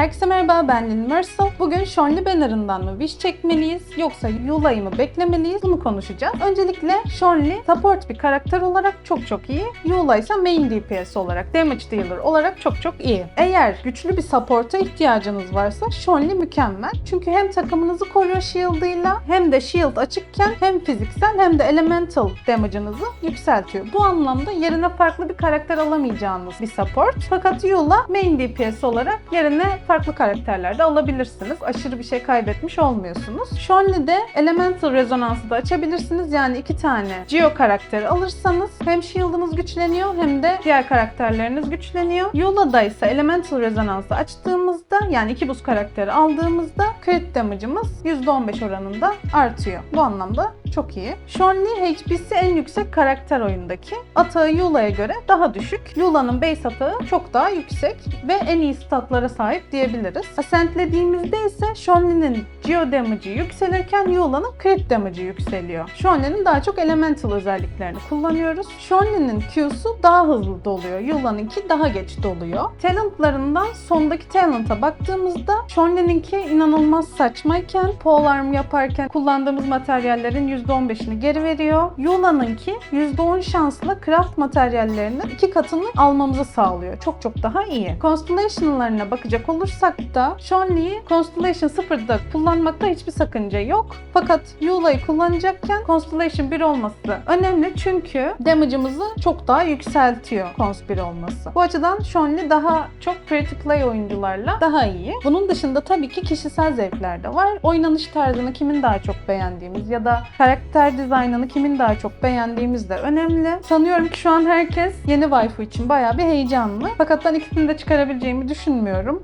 Herkese merhaba ben Lynn Mercer. Bugün Shonli Banner'ından mı Wish çekmeliyiz yoksa Yula'yı mı beklemeliyiz bunu konuşacağız. Öncelikle Shonli support bir karakter olarak çok çok iyi. Yula ise main DPS olarak, damage dealer olarak çok çok iyi. Eğer güçlü bir support'a ihtiyacınız varsa Shonli mükemmel. Çünkü hem takımınızı koruyor shield'ıyla hem de shield açıkken hem fiziksel hem de elemental damage'ınızı yükseltiyor. Bu anlamda yerine farklı bir karakter alamayacağınız bir support. Fakat Yula main DPS olarak yerine farklı karakterler de alabilirsiniz. Aşırı bir şey kaybetmiş olmuyorsunuz. Shonli'de Elemental Resonance'ı da açabilirsiniz. Yani iki tane Geo karakteri alırsanız hem shield'ınız güçleniyor hem de diğer karakterleriniz güçleniyor. Yula'da ise Elemental Resonance'ı açtığımızda yani iki buz karakteri aldığımızda crit damage'ımız %15 oranında artıyor. Bu anlamda çok iyi. Shonli HP'si en yüksek karakter oyundaki. Atağı Yula'ya göre daha düşük. Yula'nın base atağı çok daha yüksek ve en iyi statlara sahip diyebiliriz. Ascentlediğimizde ise Shonli'nin Geo damage'ı yükselirken Yula'nın crit damage'ı yükseliyor. Shonli'nin daha çok elemental özelliklerini kullanıyoruz. Shonli'nin Q'su daha hızlı doluyor. Yula'nınki daha geç doluyor. Talentlarından sondaki talent'a baktığımızda Shonli'ninki inanılmaz saçmayken pole arm yaparken kullandığımız materyallerin %15'ini geri veriyor. Yula'nınki %10 şansla craft materyallerinin iki katını almamızı sağlıyor. Çok çok daha iyi. Constellation'larına bakacak olursak da Shonli'yi Constellation 0'da kullanmakta hiçbir sakınca yok. Fakat Yula'yı kullanacakken Constellation 1 olması önemli çünkü damage'ımızı çok daha yükseltiyor Cons 1 olması. Bu açıdan Shonli daha çok free to play oyuncularla daha iyi. Bunun dışında tabii ki kişisel zevkler de var. Oynanış tarzını kimin daha çok beğendiğimiz ya da karakter dizaynını kimin daha çok beğendiğimiz de önemli. Sanıyorum ki şu an herkes yeni waifu için bayağı bir heyecanlı. Fakat ben ikisini de çıkarabileceğimi düşünmüyorum.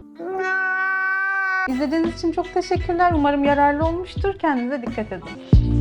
İzlediğiniz için çok teşekkürler. Umarım yararlı olmuştur. Kendinize dikkat edin.